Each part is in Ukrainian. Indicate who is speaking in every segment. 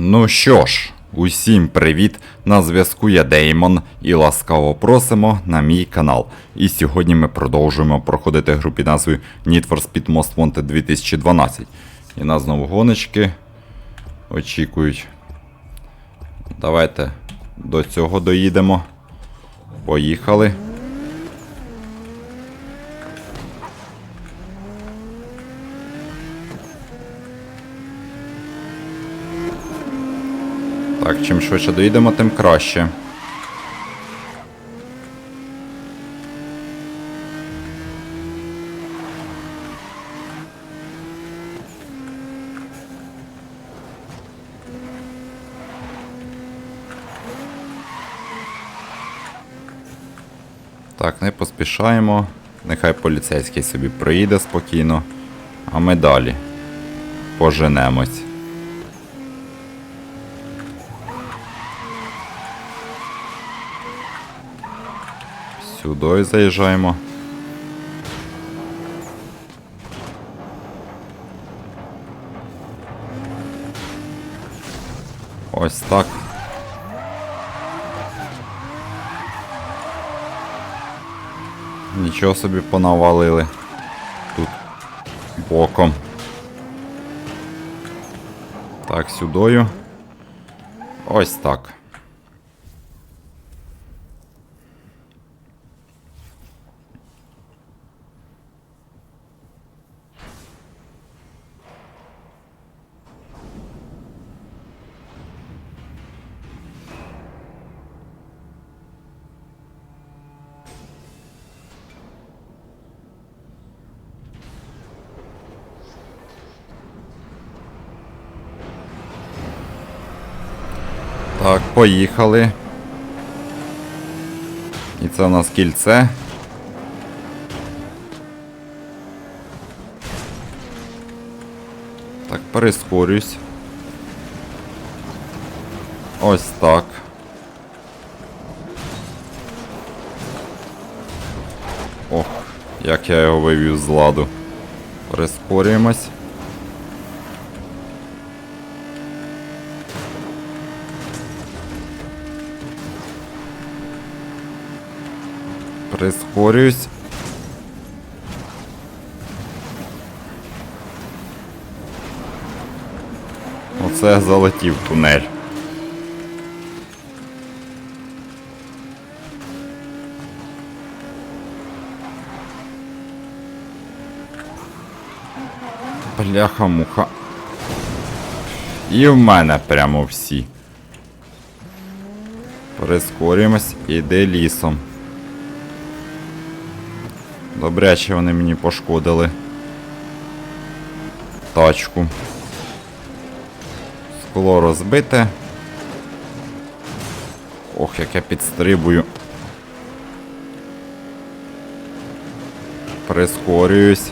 Speaker 1: Ну що ж, усім привіт! На зв'язку я Деймон і ласкаво просимо на мій канал. І сьогодні ми продовжуємо проходити гру під назвою Need for Speed Most Wanted 2012. І нас знову гоночки очікують. Давайте до цього доїдемо. Поїхали. Так, чим швидше доїдемо, тим краще. Так, не поспішаємо. Нехай поліцейський собі проїде спокійно, а ми далі поженемось. Сюди заїжджаємо. Ось так. Нічого собі понавалили. Тут боком. Так, сюдою. Ось так. Так, поїхали. І це у нас кільце. Так, перескорюсь. Ось так. Ох, як я його вивів з ладу. Прискорюємось. Прискорюсь. Оце залетів тунель. Бляха-муха. І в мене прямо всі. Прискорюємось, іди лісом. Добряче вони мені пошкодили. Тачку. Скло розбите. Ох, як я підстрибую. Прискорююсь.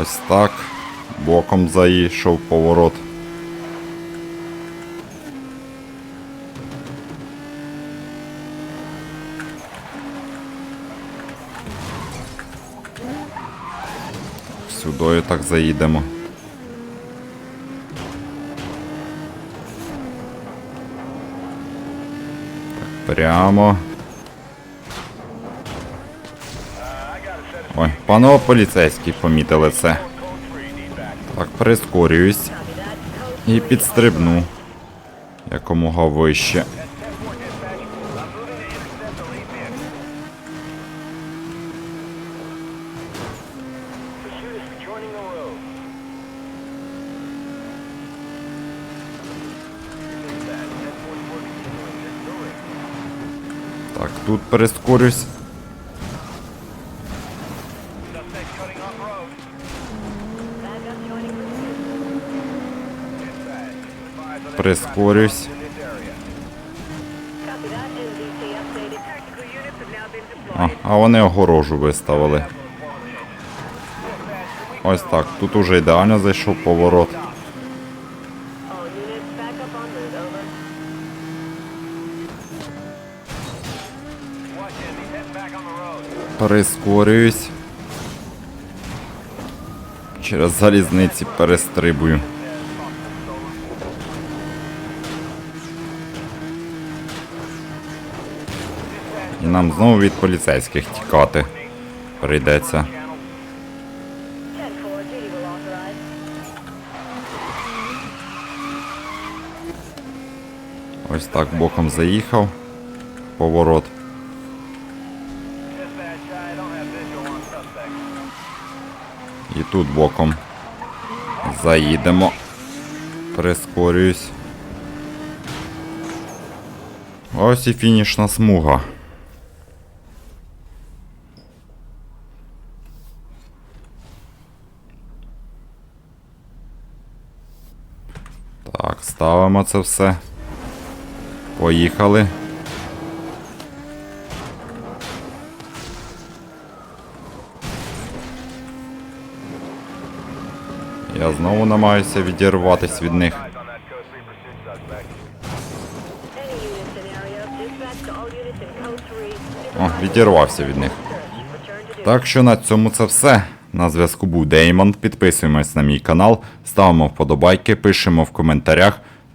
Speaker 1: Ось так. Боком заїшов поворот. Сюдою так заїдемо. Так, прямо. Ой, панове поліцейські помітили це. Так, прискорююсь. І підстрибну. Якомога вище. Так, тут прискорюсь. прискорюсь. А, а вони огорожу виставили. Ось так. Тут уже ідеально зайшов поворот. Прискорююсь. Через залізниці перестрибую. Нам знову від поліцейських тікати прийдеться.
Speaker 2: 10-4, duty will authorize.
Speaker 1: Ось так боком заїхав. Поворот. І тут боком заїдемо. Прискорююсь. Ось і фінішна смуга. Так, ставимо це все. Поїхали. Я знову намагаюся відірватися від них.
Speaker 2: Any unit scenario, dispatch to all units in code 3.
Speaker 1: О, відірвався від них. Так що на цьому це все. На зв'язку був Деймон. Підписуємось на мій канал, ставимо вподобайки, пишемо в коментарях.